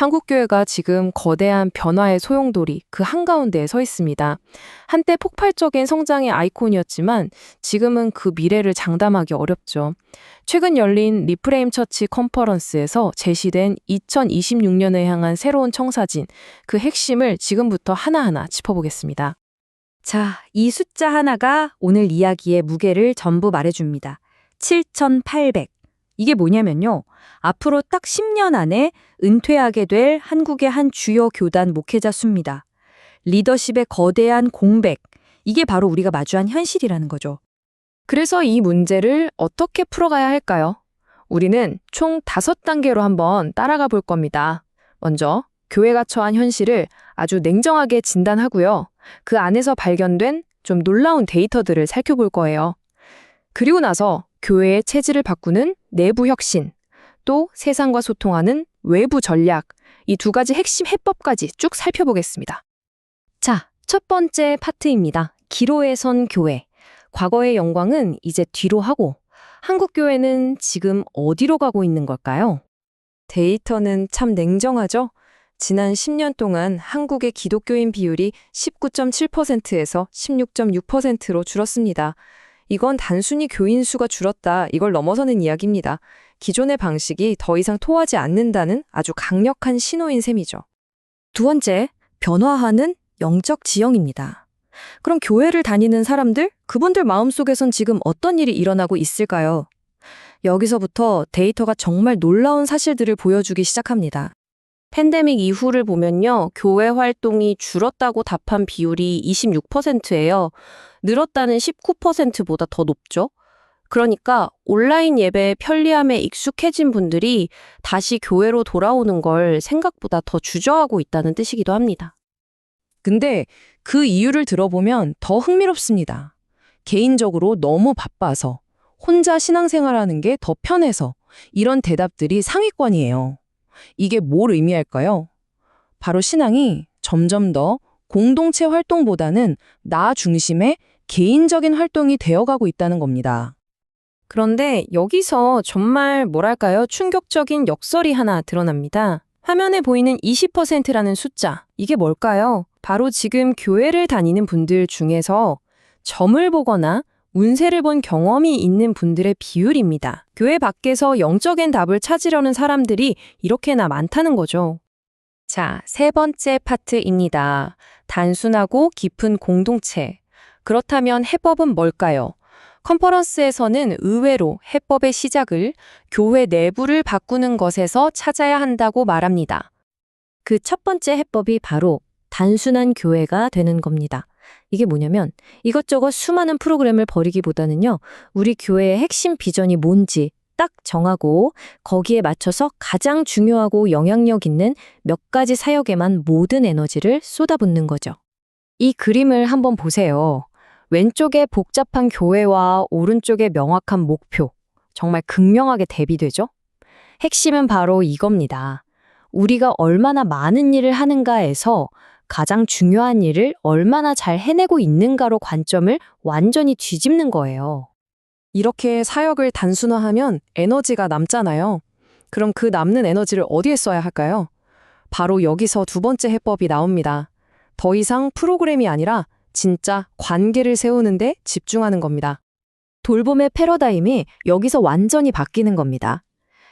한국교회가 지금 거대한 변화의 소용돌이 그 한가운데에 서 있습니다. 한때 폭발적인 성장의 아이콘이었지만 지금은 그 미래를 장담하기 어렵죠. 최근 열린 리프레임 처치 컨퍼런스에서 제시된 2026년을 향한 새로운 청사진, 그 핵심을 지금부터 하나하나 짚어보겠습니다. 자, 이 숫자 하나가 오늘 이야기의 무게를 전부 말해줍니다. 7,800. 이게 뭐냐면요. 앞으로 딱 10년 안에 은퇴하게 될 한국의 한 주요 교단 목회자 수입니다. 리더십의 거대한 공백. 이게 바로 우리가 마주한 현실이라는 거죠. 그래서 이 문제를 어떻게 풀어가야 할까요? 우리는 총 다섯 단계로 한번 따라가 볼 겁니다. 먼저, 교회가 처한 현실을 아주 냉정하게 진단하고요. 그 안에서 발견된 좀 놀라운 데이터들을 살펴볼 거예요. 그리고 나서 교회의 체질을 바꾸는 내부 혁신, 또 세상과 소통하는 외부 전략, 이 두 가지 핵심 해법까지 쭉 살펴보겠습니다. 자, 첫 번째 파트입니다. 기로에 선 교회. 과거의 영광은 이제 뒤로 하고 한국 교회는 지금 어디로 가고 있는 걸까요? 데이터는 참 냉정하죠? 지난 10년 동안 한국의 기독교인 비율이 19.7%에서 16.6%로 줄었습니다. 이건 단순히 교인 수가 줄었다, 이걸 넘어서는 이야기입니다. 기존의 방식이 더 이상 통하지 않는다는 아주 강력한 신호인 셈이죠. 두 번째, 변화하는 영적 지형입니다. 그럼 교회를 다니는 사람들, 그분들 마음속에선 지금 어떤 일이 일어나고 있을까요? 여기서부터 데이터가 정말 놀라운 사실들을 보여주기 시작합니다. 팬데믹 이후를 보면요. 교회 활동이 줄었다고 답한 비율이 26%예요. 늘었다는 19%보다 더 높죠. 그러니까 온라인 예배 편리함에 익숙해진 분들이 다시 교회로 돌아오는 걸 생각보다 더 주저하고 있다는 뜻이기도 합니다. 근데 그 이유를 들어보면 더 흥미롭습니다. 개인적으로 너무 바빠서, 혼자 신앙생활하는 게 더 편해서, 이런 대답들이 상위권이에요. 이게 뭘 의미할까요? 바로 신앙이 점점 더 공동체 활동보다는 나 중심의 개인적인 활동이 되어가고 있다는 겁니다. 그런데 여기서 정말 뭐랄까요? 충격적인 역설이 하나 드러납니다. 화면에 보이는 20%라는 숫자. 이게 뭘까요? 바로 지금 교회를 다니는 분들 중에서 점을 보거나 운세를 본 경험이 있는 분들의 비율입니다. 교회 밖에서 영적인 답을 찾으려는 사람들이 이렇게나 많다는 거죠. 자, 세 번째 파트입니다. 단순하고 깊은 공동체. 그렇다면 해법은 뭘까요? 컨퍼런스에서는 의외로 해법의 시작을 교회 내부를 바꾸는 것에서 찾아야 한다고 말합니다. 그 첫 번째 해법이 바로 단순한 교회가 되는 겁니다. 이게 뭐냐면 이것저것 수많은 프로그램을 벌이기보다는요, 우리 교회의 핵심 비전이 뭔지 딱 정하고 거기에 맞춰서 가장 중요하고 영향력 있는 몇 가지 사역에만 모든 에너지를 쏟아붓는 거죠. 이 그림을 한번 보세요. 왼쪽에 복잡한 교회와 오른쪽에 명확한 목표. 정말 극명하게 대비되죠? 핵심은 바로 이겁니다. 우리가 얼마나 많은 일을 하는가에서 가장 중요한 일을 얼마나 잘 해내고 있는가로 관점을 완전히 뒤집는 거예요. 이렇게 사역을 단순화하면 에너지가 남잖아요. 그럼 그 남는 에너지를 어디에 써야 할까요? 바로 여기서 두 번째 해법이 나옵니다. 더 이상 프로그램이 아니라 진짜 관계를 세우는데 집중하는 겁니다. 돌봄의 패러다임이 여기서 완전히 바뀌는 겁니다.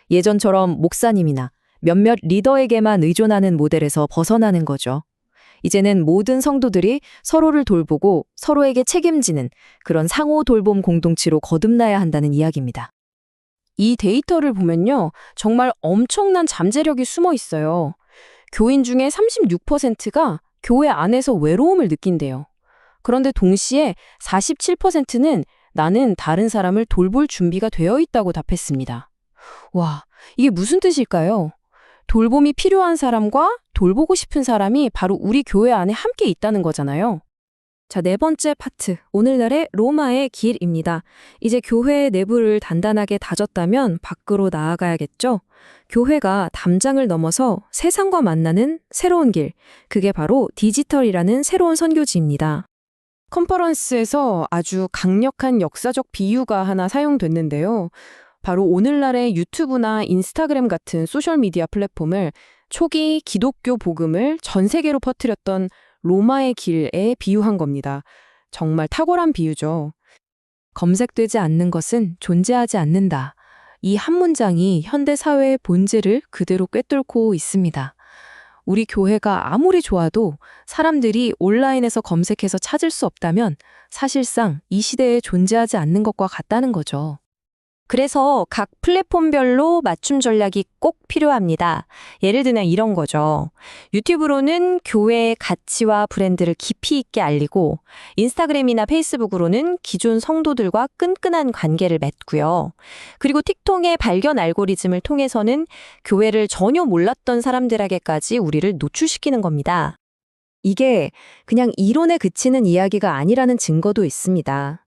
예전처럼 목사님이나 몇몇 리더에게만 의존하는 모델에서 벗어나는 거죠. 이제는 모든 성도들이 서로를 돌보고 서로에게 책임지는 그런 상호 돌봄 공동체로 거듭나야 한다는 이야기입니다. 이 데이터를 보면요. 정말 엄청난 잠재력이 숨어 있어요. 교인 중에 36%가 교회 안에서 외로움을 느낀대요. 그런데 동시에 47%는 나는 다른 사람을 돌볼 준비가 되어 있다고 답했습니다. 와, 이게 무슨 뜻일까요? 돌봄이 필요한 사람과 돌보고 싶은 사람이 바로 우리 교회 안에 함께 있다는 거잖아요. 자, 네 번째 파트. 오늘날의 로마의 길입니다. 이제 교회의 내부를 단단하게 다졌다면 밖으로 나아가야겠죠? 교회가 담장을 넘어서 세상과 만나는 새로운 길. 그게 바로 디지털이라는 새로운 선교지입니다. 컨퍼런스에서 아주 강력한 역사적 비유가 하나 사용됐는데요. 바로 오늘날의 유튜브나 인스타그램 같은 소셜미디어 플랫폼을 초기 기독교 복음을 전 세계로 퍼뜨렸던 로마의 길에 비유한 겁니다. 정말 탁월한 비유죠. 검색되지 않는 것은 존재하지 않는다. 이 한 문장이 현대 사회의 본질을 그대로 꿰뚫고 있습니다. 우리 교회가 아무리 좋아도 사람들이 온라인에서 검색해서 찾을 수 없다면 사실상 이 시대에 존재하지 않는 것과 같다는 거죠. 그래서 각 플랫폼별로 맞춤 전략이 꼭 필요합니다. 예를 들면 이런 거죠. 유튜브로는 교회의 가치와 브랜드를 깊이 있게 알리고, 인스타그램이나 페이스북으로는 기존 성도들과 끈끈한 관계를 맺고요. 그리고 틱톡의 발견 알고리즘을 통해서는 교회를 전혀 몰랐던 사람들에게까지 우리를 노출시키는 겁니다. 이게 그냥 이론에 그치는 이야기가 아니라는 증거도 있습니다.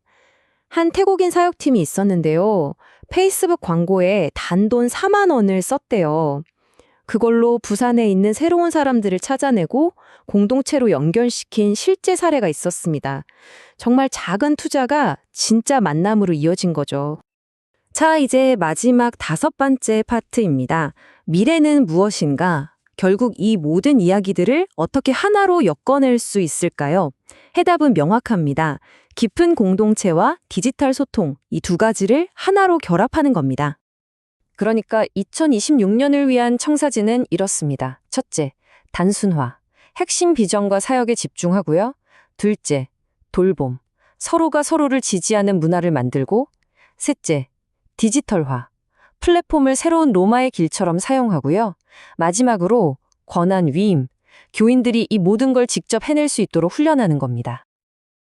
한 태국인 사역팀이 있었는데요. 페이스북 광고에 단돈 4만 원을 썼대요. 그걸로 부산에 있는 새로운 사람들을 찾아내고 공동체로 연결시킨 실제 사례가 있었습니다. 정말 작은 투자가 진짜 만남으로 이어진 거죠. 자, 이제 마지막 다섯 번째 파트입니다. 미래는 무엇인가? 결국 이 모든 이야기들을 어떻게 하나로 엮어낼 수 있을까요? 해답은 명확합니다. 깊은 공동체와 디지털 소통, 이 두 가지를 하나로 결합하는 겁니다. 그러니까 2026년을 위한 청사진은 이렇습니다. 첫째, 단순화. 핵심 비전과 사역에 집중하고요. 둘째, 돌봄. 서로가 서로를 지지하는 문화를 만들고. 셋째, 디지털화. 플랫폼을 새로운 로마의 길처럼 사용하고요. 마지막으로 권한 위임. 교인들이 이 모든 걸 직접 해낼 수 있도록 훈련하는 겁니다.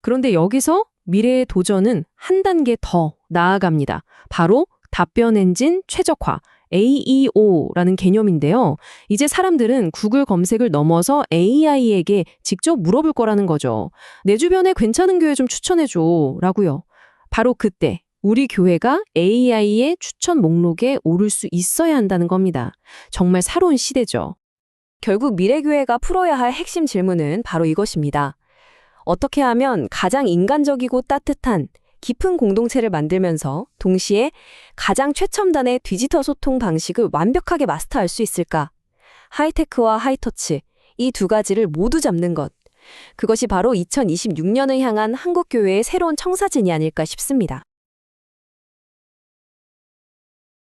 그런데 여기서 미래의 도전은 한 단계 더 나아갑니다. 바로 답변 엔진 최적화, AEO라는 개념인데요. 이제 사람들은 구글 검색을 넘어서 AI에게 직접 물어볼 거라는 거죠. 내 주변에 괜찮은 교회 좀 추천해줘. 라고요. 바로 그때 우리 교회가 AI의 추천 목록에 오를 수 있어야 한다는 겁니다. 정말 새로운 시대죠. 결국 미래교회가 풀어야 할 핵심 질문은 바로 이것입니다. 어떻게 하면 가장 인간적이고 따뜻한 깊은 공동체를 만들면서 동시에 가장 최첨단의 디지털 소통 방식을 완벽하게 마스터할 수 있을까? 하이테크와 하이터치, 이 두 가지를 모두 잡는 것. 그것이 바로 2026년을 향한 한국교회의 새로운 청사진이 아닐까 싶습니다.